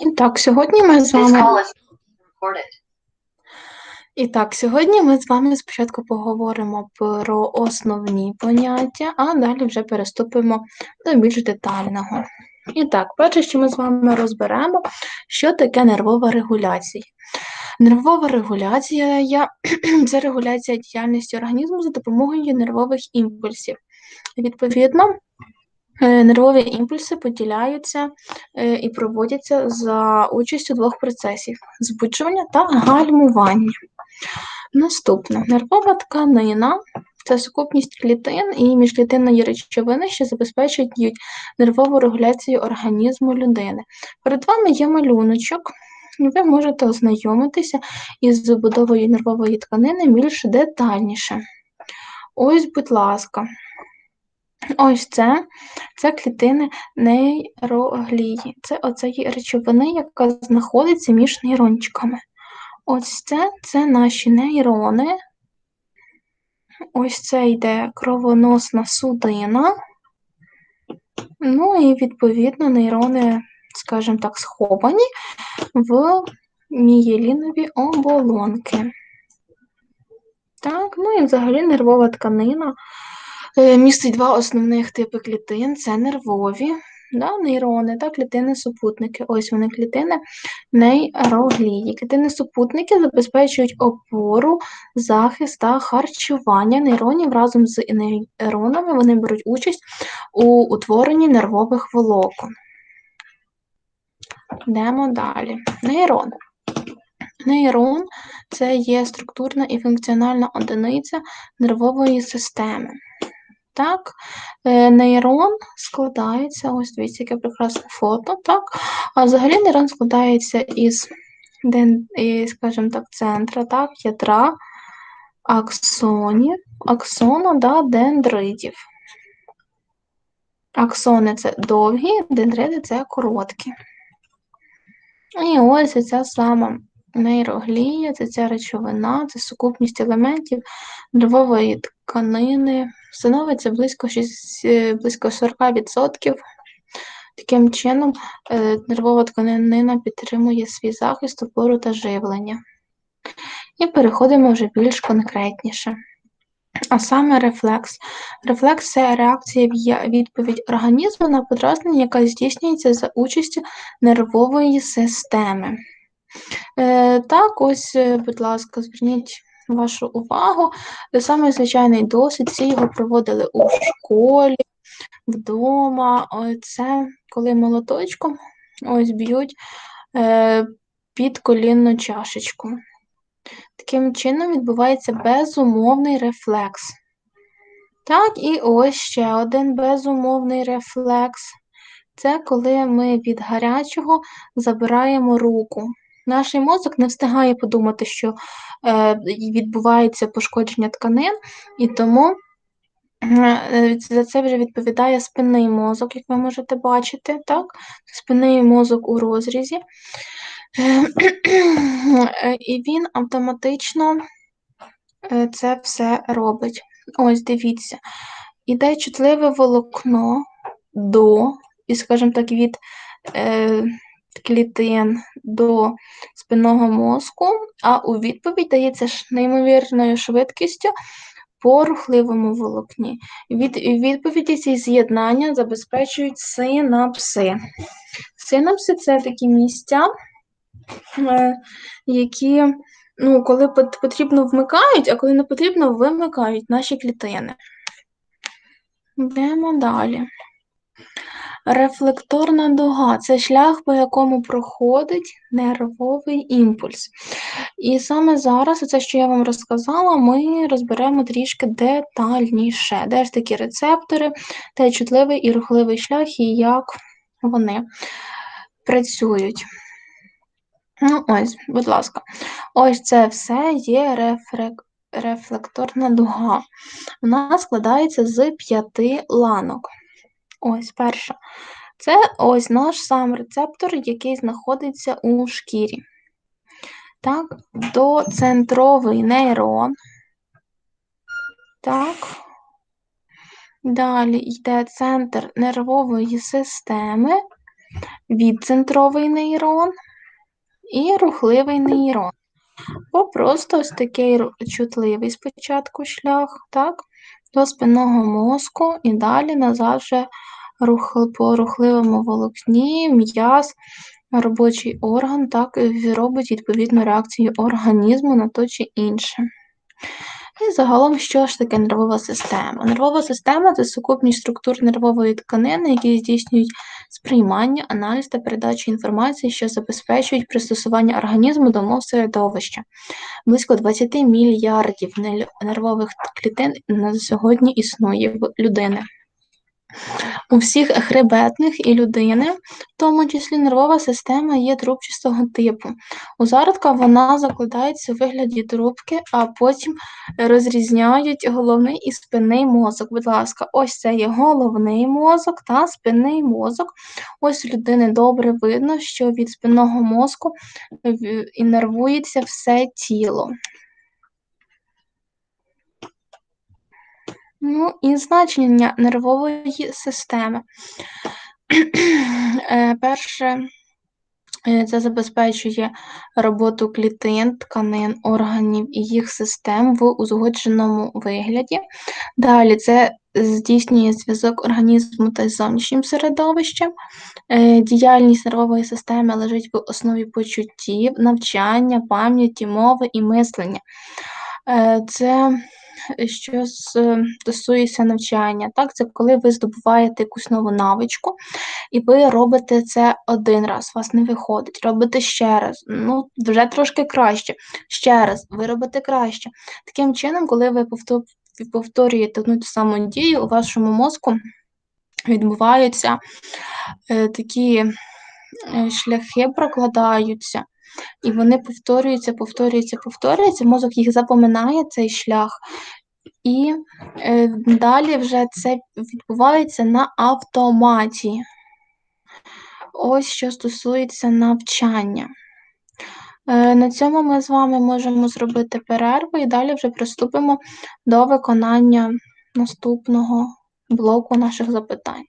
І так, сьогодні ми з вами. І так, сьогодні ми з вами спочатку поговоримо про основні поняття, а далі вже переступимо до більш детального. І так, перше, що ми з вами розберемо, що таке нервова регуляція. Нервова регуляція це регуляція діяльності організму за допомогою нервових імпульсів. Відповідно, нервові імпульси поділяються е, і проводяться за участю двох процесів збуджування та гальмування. Наступне нервова тканина це сукупність клітин і міжклітинної речовини, що забезпечують нервову регуляцію організму людини. Перед вами є малюночок, ви можете ознайомитися із забудовою нервової тканини більш детальніше. Ось, будь ласка. Ось це, це клітини нейроглії. Це оцеї речовини, яка знаходиться між нейрончиками. Ось це, це наші нейрони. Ось це йде кровоносна судина. Ну і відповідно нейрони, скажімо так, сховані в мієлінові оболонки. Так, ну і взагалі нервова тканина містить два основних типи клітин: це нервові да, нейрони та клітини-супутники. Ось вони клітини нейроглії. Клітини-супутники забезпечують опору, захист та харчування нейронів разом з нейронами. Вони беруть участь у утворенні нервових волокон. Йдемо далі. Нейрон. Нейрон це є структурна і функціональна одиниця нервової системи. Так, е, нейрон складається, ось дивіться, яке прекрасне фото, так? А взагалі нейрон складається із, скажімо так, центра, так, ядра, аксонів, аксона, да, дендритів. Аксони це довгі, дендрити це короткі. І ось ця сама нейроглія, це ця речовина, це сукупність елементів нервової тканини, становиться близько, 6, е, близько 40%. Таким чином, е, нервова тканина підтримує свій захист, опору та живлення. І переходимо вже більш конкретніше. А саме рефлекс. Рефлекс це реакція відповідь організму на подразнення, яка здійснюється за участю нервової системи. Е, так, ось, будь ласка, зверніть вашу увагу. Саме звичайний досвід, всі його проводили у школі, вдома. Це коли молоточком ось б'ють е, під колінну чашечку. Таким чином відбувається безумовний рефлекс. Так, і ось ще один безумовний рефлекс. Це коли ми від гарячого забираємо руку. Наш мозок не встигає подумати, що е, відбувається пошкодження тканин, і тому е, за це вже відповідає спинний мозок, як ви можете бачити, так? Спинний мозок у розрізі. Е, І він автоматично е, це все робить. Ось дивіться. Іде чутливе волокно до, і, скажімо так, від е, клітин до спинного мозку, а у відповідь дається неймовірною швидкістю по рухливому волокні. Від відповіді ці з'єднання забезпечують синапси. Синапси це такі місця, е, які, ну, коли потрібно вмикають, а коли не потрібно, вимикають наші клітини. Йдемо далі. Рефлекторна дуга це шлях, по якому проходить нервовий імпульс. І саме зараз, це, що я вам розказала, ми розберемо трішки детальніше, де ж такі рецептори, де чутливий і рухливий шлях, і як вони працюють. Ну, ось, будь ласка, ось це все є рефрек... рефлекторна дуга. Вона складається з п'яти ланок. Ось перша. Це ось наш сам рецептор, який знаходиться у шкірі. Так, доцентровий нейрон. Так. Далі йде центр нервової системи. відцентровий нейрон і рухливий нейрон. Бо просто ось такий чутливий спочатку шлях, так, до спинного мозку і далі назад вже по рухливому волокні, м'яз, робочий орган, так, робить відповідну реакцію організму на то чи інше. І загалом, що ж таке нервова система? Нервова система це сукупність структур нервової тканини, які здійснюють сприймання, аналіз та передачу інформації, що забезпечують пристосування організму до мов середовища. Близько 20 мільярдів нервових клітин на сьогодні існує в людини. У всіх хребетних і людини, в тому числі нервова система, є трубчастого типу. У зародка вона закладається у вигляді трубки, а потім розрізняють головний і спинний мозок. Будь ласка, ось це є головний мозок та спинний мозок. Ось у людини добре видно, що від спинного мозку інервується все тіло. Ну і значення нервової системи. Е, перше, е, це забезпечує роботу клітин, тканин, органів і їх систем в узгодженому вигляді. Далі це здійснює зв'язок організму та зовнішнім середовищем. Е, діяльність нервової системи лежить в основі почуттів, навчання, пам'яті, мови і мислення. Це що стосується навчання. Так, Це коли ви здобуваєте якусь нову навичку, і ви робите це один раз, у вас не виходить, робите ще раз, ну, вже трошки краще, ще раз, ви робите краще. Таким чином, коли ви повторюєте одну ту саму дію, у вашому мозку відбуваються е, такі е, шляхи прокладаються. І вони повторюються, повторюються, повторюються, мозок їх запоминає цей шлях, і е, далі вже це відбувається на автоматі. Ось що стосується навчання. Е, на цьому ми з вами можемо зробити перерву і далі вже приступимо до виконання наступного блоку наших запитань.